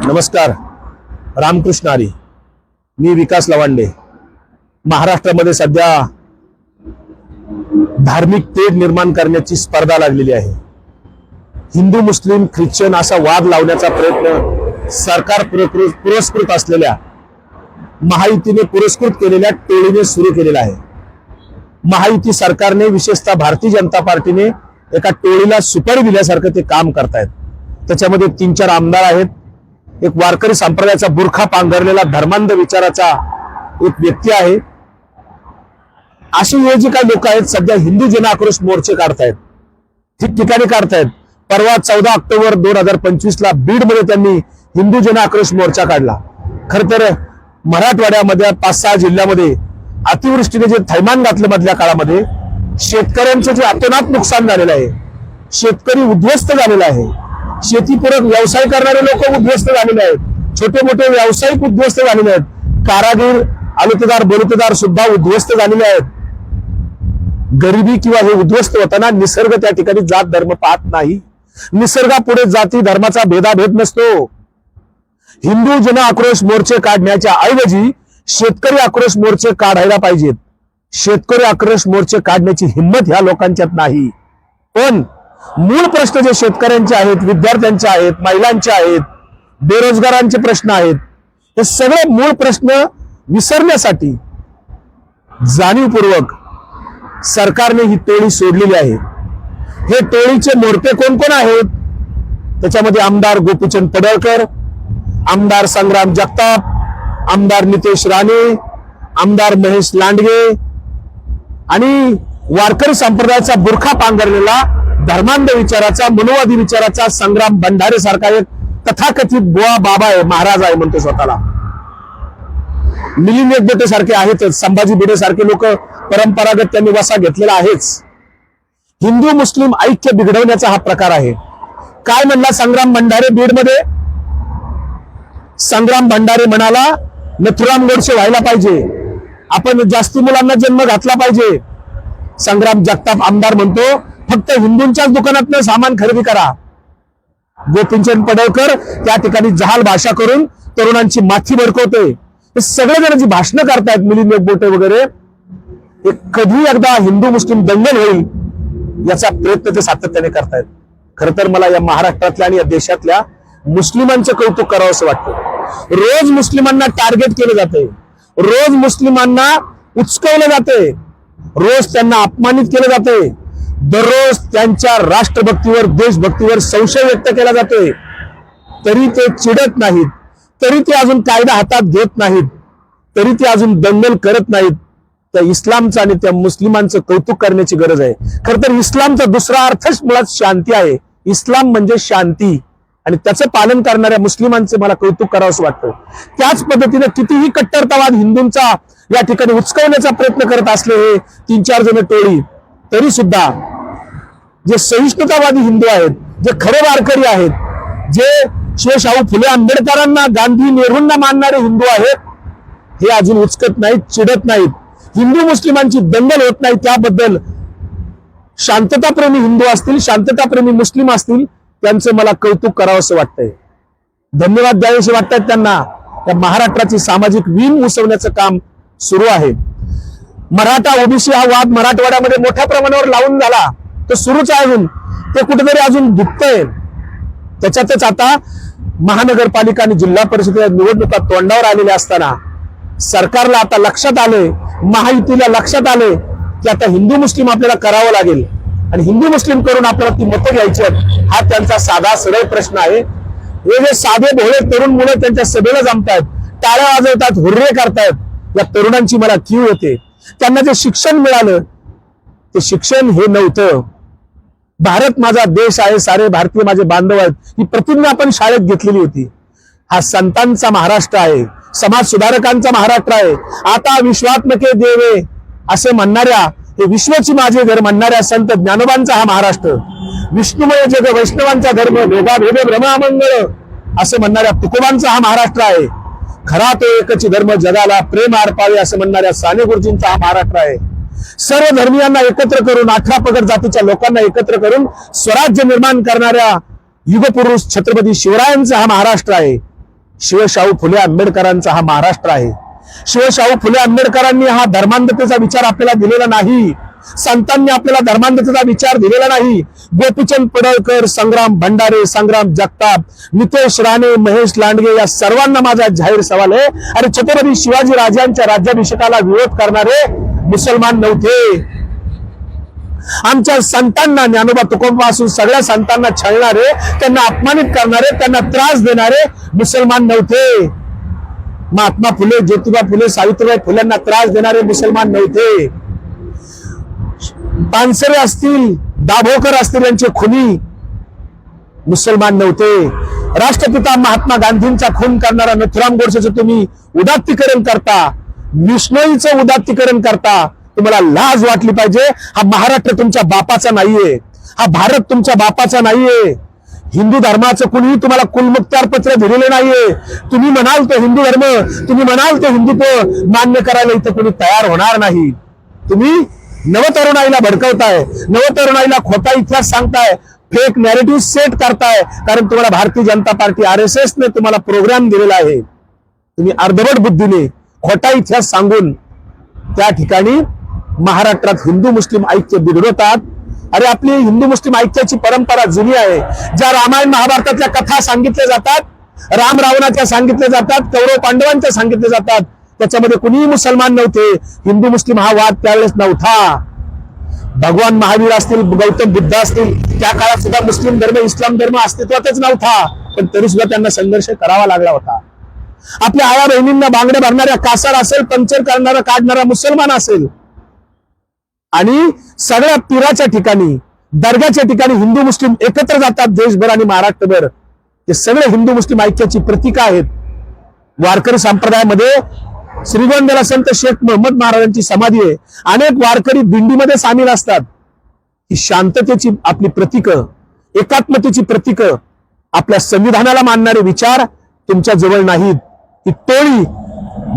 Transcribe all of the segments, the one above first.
नमस्कार रामकृष्ण आरी मी विकास लवांडे. महाराष्ट्रामध्ये सध्या धार्मिक तेढ निर्माण करण्याची स्पर्धा लागलेली आहे. हिंदू मुस्लिम ख्रिश्चन असा वाद लावण्याचा प्रयत्न सरकार पुरस्कृत असलेल्या महायुतीने पुरस्कृत केलेल्या टोळीने सुरू केलेला आहे. महायुती सरकारने विशेषतः भारतीय जनता पार्टीने एका टोळीला सुपर दिल्यासारखं ते काम करतायत. त्याच्यामध्ये तीन चार आमदार आहेत. एक वारकरी संप्रदायाचा बुरखा पांघरलेला धर्मांध विचाराचा एक व्यक्ती आहे. अशी हे जे काही लोक आहेत सध्या हिंदू जन आक्रोश मोर्चे काढतायत. ठिकठिकाणी काढतायत. परवा चौदा ऑक्टोबर दोन हजार पंचवीस ला बीडमध्ये त्यांनी हिंदू जन आक्रोश मोर्चा काढला. खर तर मराठवाड्यामध्ये पाच सहा जिल्ह्यामध्ये अतिवृष्टीने जे थैमान घातलं मधल्या काळामध्ये शेतकऱ्यांचं जे अतोनात नुकसान झालेलं आहे शेतकरी उद्ध्वस्त झालेला आहे. शेतीपूरक व्यवसाय करणारे लोक उद्ध्वस्त झालेले आहेत. छोटे मोठे व्यावसायिक उद्ध्वस्त झालेले आहेत. कारागीर आलुतेदार बलुतदार सुद्धा उद्ध्वस्त झालेले आहेत. गरिबी किंवा हे उद्ध्वस्त होताना निसर्ग त्या ठिकाणी जात धर्म पाहत नाही. निसर्गापुढे जाती धर्माचा भेदाभेद नसतो. हिंदू जन आक्रोश मोर्चे काढण्याच्या ऐवजी शेतकरी आक्रोश मोर्चे काढायला पाहिजेत. शेतकरी आक्रोश मोर्चे काढण्याची हिंमत ह्या लोकांच्यात नाही. पण मूळ प्रश्न जे शेतकऱ्यांचे आहेत विद्यार्थ्यांचे आहेत महिलांचे आहेत बेरोजगारांचे प्रश्न आहेत हे सगळे मूळ प्रश्न विसरण्यासाठी जाणीवपूर्वक सरकारने ही टोळी सोडलेली आहे. हे टोळीचे मोर्टे कोण कोण आहेत? त्याच्यामध्ये आमदार गोपीचंद पडळकर आमदार संग्राम जगताप आमदार नितेश राणे आमदार महेश लांडगे आणि वारकरी संप्रदायाचा बुरखा पांघरलेला धर्मांध विचाराचा मनोवादी विचाराचा संग्राम भंडारे सारखा एक तथाकथित बुवा बाबा आहे महाराज आहे म्हणतो स्वतःला. मिलिंद एकबोटे सारखे आहेतच संभाजी भिडे सारखे लोक परंपरागत त्यांनी वसा घेतलेला आहेच. हिंदू मुस्लिम ऐक्य बिघडवण्याचा हा प्रकार आहे. काय म्हणला संग्राम भंडारे बीडमध्ये? संग्राम भंडारे म्हणाला नथुराम गोडसे व्हायला पाहिजे. आपण जास्ती मुलांना जन्म घातला पाहिजे. संग्राम जगताप आमदार म्हणतो फक्त हिंदूंच्याच दुकानातनं सामान खरेदी करा. गोपीचंद पडवकर त्या ठिकाणी जहाल भाषा करून तरुणांची माथी भडकवते. हे सगळे जण जी भाषणं करतायत मिलिंद बोटे वगैरे हे कधी एकदा हिंदू मुस्लिम दंगल होईल याचा प्रयत्न ते सातत्याने करतायत. खर तर मला या महाराष्ट्रातल्या आणि या देशातल्या मुस्लिमांचं कौतुक करावं असं वाटतं. रोज मुस्लिमांना टार्गेट केलं जाते. रोज मुस्लिमांना उचकवलं जाते. रोज त्यांना अपमानित केलं जाते. दररोज त्यांच्या राष्ट्रभक्तीवर देशभक्तीवर संशय व्यक्त केला जातोय तरी ते चिडत नाहीत. तरी ते अजून कायदा हातात घेत नाहीत. तरी ते अजून दंगल करत नाहीत. त्या इस्लामचं आणि त्या मुस्लिमांचं कौतुक करण्याची गरज आहे. खर तर इस्लामचा दुसरा अर्थच मुळात शांती आहे. इस्लाम म्हणजे शांती. आणि त्याचं पालन करणाऱ्या मुस्लिमांचे मला कौतुक करावं असं वाटतं. त्याच पद्धतीने कितीही कट्टरतावाद हिंदूंचा या ठिकाणी उचकवण्याचा प्रयत्न करत असले हे तीन चार जण टोळी तरी सुद्धा जे सहिष्णुतावादी हिंदू आहेत जे खरे वारकरी आहेत जे शिवशाहू फुले आंबेडकरांना गांधी नेहरूंना मानणारे हिंदू आहेत हे अजून उचकत नाहीत चिडत नाहीत. हिंदू मुस्लिमांची दंगल होत नाही त्याबद्दल शांतताप्रेमी हिंदू असतील शांतताप्रेमी मुस्लिम असतील त्यांचं मला कौतुक करावं असं वाटतंय. धन्यवाद द्यावेसे वाटतात त्यांना या महाराष्ट्राची सामाजिक वीण उसवण्याचं काम सुरू आहे. मराठा ओबीसी हा वाद मराठवाड्यामध्ये मोठ्या प्रमाणावर लावून झाला. तो सुरूच आहे अजून. ते कुठेतरी अजून दुखतंय. त्याच्यातच आता महानगरपालिका आणि जिल्हा परिषदेच्या निवडणुका तोंडावर आलेल्या असताना सरकारला आता लक्षात आले महायुतीला लक्षात आले की आता हिंदू मुस्लिम आपल्याला करावं लागेल. आणि हिंदू मुस्लिम करून आपल्याला ती मतं घ्यायची आहेत हा त्यांचा साधा सरळ प्रश्न आहे. हे जे साधे भोळे तरुण मुलं त्यांच्या सभेला जमतायत टाळ्या वाजवतात हुर्रे करतायत या तरुणांची मला कीव होते. त्यांना जे शिक्षण मिळालं ते शिक्षण हे नव्हतं. भारत माझा देश आहे सारे भारतीय माझे बांधव आहेत. ही प्रतिज्ञा आपण शाळेत घेतलेली होती. हा संतांचा महाराष्ट्र आहे समाज सुधारकांचा महाराष्ट्र आहे. आता विश्वात्मके देवे असे म्हणणाऱ्या हे विश्वची माझे घर म्हणणाऱ्या संत ज्ञानोबांचा हा महाराष्ट्र. विष्णुमय जग वैष्णवांचा धर्म भेदा भेद भ्रमामंगळ असं म्हणणाऱ्या तुकोबांचा हा महाराष्ट्र आहे. खरा तो एकच धर्म जगाला प्रेम आरपावे असं म्हणणाऱ्या साने गुरुजींचा हा महाराष्ट्र आहे. सर्व धर्मियांना एकत्र करून अठरा पगड जातीच्या लोकांना एकत्र करून स्वराज्य निर्माण करणाऱ्या युगपुरुष छत्रपती शिवरायांचा हा महाराष्ट्र आहे. शिवशाहू फुले आंबेडकरांचा हा महाराष्ट्र आहे. शिवशाहू फुले आंबेडकरांनी हा धर्मांधतेचा विचार आपल्याला दिलेला नाही. संतांनी आपल्याला धर्मांधतेचा विचार दिलेला नाही. गोपीचंद पडळकर संग्राम भंडारे संग्राम जगताप नितेश राणे महेश लांडगे या सर्वांना माझा जाहीर सवाल आहे. आणि छत्रपती शिवाजी राजांच्या राज्याभिषेकाला विरोध करणारे मुसलमान नव्हते. आमच्या संतांना ज्ञानोबा तुकोबापासून सगळ्या संतांना छळणारे त्यांना अपमानित करणारे त्यांना त्रास देणारे मुसलमान नव्हते. महात्मा फुले ज्योतिबा फुले सावित्रीबाई फुल्यांना त्रास देणारे मुसलमान नव्हते. पानसरे असतील दाभोकर असतील यांचे खुनी मुसलमान नव्हते. राष्ट्रपिता महात्मा गांधींचा खून करणारा नथुराम गोडसेचं तुम्ही उदात्तीकरण करता. विष्णोईचं उदात्तीकरण करता तुम्हाला लाज वाटली पाहिजे. हा महाराष्ट्र तुमच्या बापाचा नाहीये. हा भारत तुमच्या बापाचा नाहीये. हिंदू धर्माचं कुणीही तुम्हाला कुलमुक्तार पत्र दिलेलं नाहीये. तुम्ही म्हणाल तो हिंदू धर्म तुम्ही म्हणाल तो हिंदुत्व मान्य करायला इथं कुणी तयार होणार नाही. तुम्ही नवतरुणाईला भडकवताय. नवतरुणाईला खोटा इतिहास सांगताय. फेक नॅरेटिव्ह सेट करताय. कारण तुम्हाला Bharatiya Janata party R S एसने तुम्हाला प्रोग्राम दिलेला आहे. तुम्ही अर्धवट बुद्धीने खोटा इतिहास सांगून त्या ठिकाणी महाराष्ट्रात हिंदू मुस्लिम ऐक्य बिघडवतात. अरे आपली हिंदू मुस्लिम ऐक्याची परंपरा जुनी आहे. ज्या रामायण महाभारतातल्या कथा सांगितल्या जातात राम रावणाच्या सांगितल्या जातात कौरव पांडवांच्या सांगितल्या जातात. त्याच्यामध्ये कुणीही मुसलमान नव्हते. हिंदू मुस्लिम हा वाद त्यावेळेस नव्हता. भगवान महावीर असतील गौतम बुद्ध असतील त्या काळात सुद्धा मुस्लिम धर्म इस्लाम धर्म अस्तित्वातच नव्हता. पण तरी सुद्धा त्यांना संघर्ष करावा लागला होता. आपल्या आया बहिणींना बांगड्या भरणाऱ्या कासार असेल पंचर करणारा काढणारा मुसलमान असेल. आणि सगळ्या पिराच्या ठिकाणी दर्ग्याच्या ठिकाणी हिंदू मुस्लिम एकत्र जातात देशभर आणि महाराष्ट्रभर. ते सगळे हिंदू मुस्लिम ऐक्याची प्रतीक आहेत. वारकरी संप्रदायामध्ये श्रीगोंद्याला संत शेख मोहम्मद महाराजांची समाधी आहे. अनेक वारकरी दिंडीमध्ये सामील असतात. ही शांततेची आपली प्रतीक एकात्मतेची प्रतीक आपल्या संविधानाला मानणारे विचार तुमच्या जवळ नाहीत. ही टोळी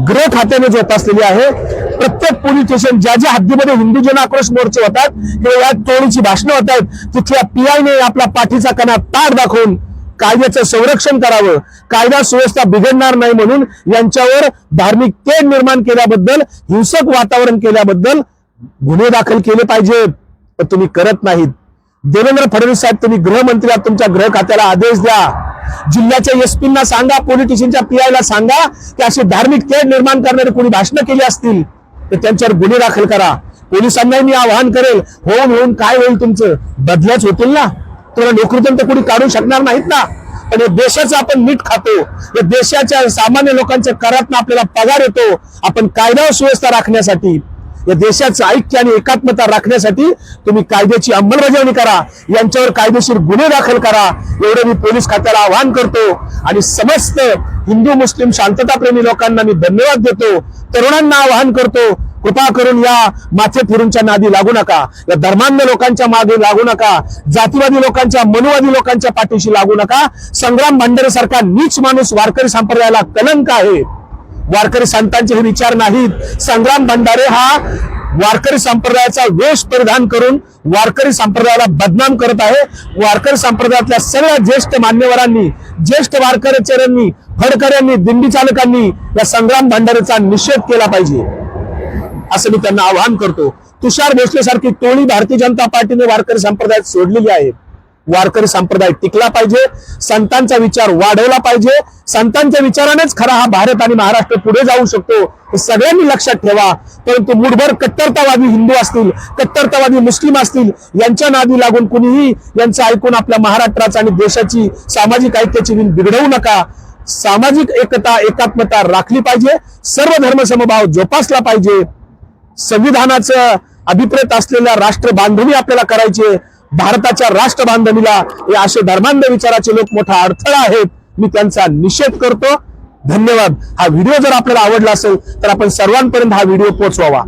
गृह खात्याने असलेली आहे. प्रत्येक पोलीस स्टेशन ज्या ज्या हद्दीमध्ये हिंदू जन आक्रोश मोर्चे होतात किंवा या टोळीची भाषणं होतात तिथल्या पीआयने आपला पाठीचा कणा ताट दाखवून कायद्याचं संरक्षण करावं. कायदा सुव्यवस्था बिघडणार नाही म्हणून यांच्यावर धार्मिक तेढ निर्माण केल्याबद्दल हिंसक वातावरण केल्याबद्दल गुन्हे दाखल केले पाहिजेत. पण तुम्ही करत नाहीत. देवेंद्र फडणवीस साहेब तुम्ही गृहमंत्री आहात तुमच्या गृह खात्याला आदेश द्या. जिल्ह्याच्या एसपींना सांगा पॉलिटिशियनच्या स्टेशनच्या पीआयला सांगा की अशी धार्मिक तेढ निर्माण करणारी कोणी भाषणं केली असतील तर त्यांच्यावर गुन्हे दाखल करा. पोलिसांनाही मी आवाहन करेल होऊन होऊन काय होईल तुमचं? बदल्याच होतील ना? तुम्हाला नोकरीतून तर कोणी काढू शकणार नाहीत ना? पण या देशाचं आपण नीट खातो. या देशाच्या सामान्य लोकांच्या करातनं आपल्याला पगार येतो. आपण कायदा व सुव्यवस्था राखण्यासाठी या देशाचं ऐक्य आणि एकात्मता राखण्यासाठी तुम्ही कायद्याची अंमलबजावणी करा. यांच्यावर कायदेशीर गुन्हे दाखल करा. एवढं मी पोलीस खात्याला आवाहन करतो. आणि समस्त हिंदू मुस्लिम शांतताप्रेमी लोकांना मी धन्यवाद देतो. तरुणांना आवाहन करतो कृपा करून या माथे फिरूंच्या नादी लागू नका. या धर्मांध लोकांच्या मागे लागू नका. जातीवादी लोकांच्या मनुवादी लोकांच्या पाठीशी लागू नका. संग्राम भांडारे सारखा नीच माणूस वारकरी संप्रदायाला कलंक आहे. वारकरी संतांचे हे विचार नाहीत. संग्राम भंडारे हा वारकरी संप्रदायाचा वेश परिधान करून वारकरी संप्रदायाला बदनाम करत आहे. वारकरी संप्रदायातल्या सगळ्या ज्येष्ठ मान्यवरांनी ज्येष्ठ वारकऱ्यांनी फडकऱ्यांनी दिंडी चालकांनी या संग्राम भंडारेचा निषेध केला पाहिजे. असं मी त्यांना आवाहन करतो. तुषार भोसले सारखी टोळी भारतीय जनता पार्टीने वारकरी संप्रदायात सोडलेली आहे. वारकरी संप्रदाय टिकला पाहिजे संतांचा विचार वाढवला पाहिजे संतांच्या विचारानेच खरा हा भारत आणि महाराष्ट्र पुढे जाऊ शकतो हे सगळ्यांनी लक्षात ठेवा. परंतु मुठभर कट्टरतावादी हिंदू असतील कट्टरतावादी मुस्लिम असतील यांच्या नादी लागून कुणीही यांचं ऐकून आपल्या महाराष्ट्राचा आणि देशाची सामाजिक ऐक्याची विण बिघडवू नका. सामाजिक एकता एकात्मता राखली पाहिजे सर्व धर्म समभाव जोपासला पाहिजे. संविधानाचं अभिप्रेत असलेल्या राष्ट्र बांधणी आपल्याला करायची भारताच्या राष्ट्रबांधणीला या हे असे धर्मांध विचाराचे लोक मोठा अडथळा आहेत. मी त्यांचा निषेध करतो. धन्यवाद. हा व्हिडिओ जर आपल्याला आवडला असेल तर आपण सर्वांपर्यंत हा व्हिडिओ पोहोचवावा.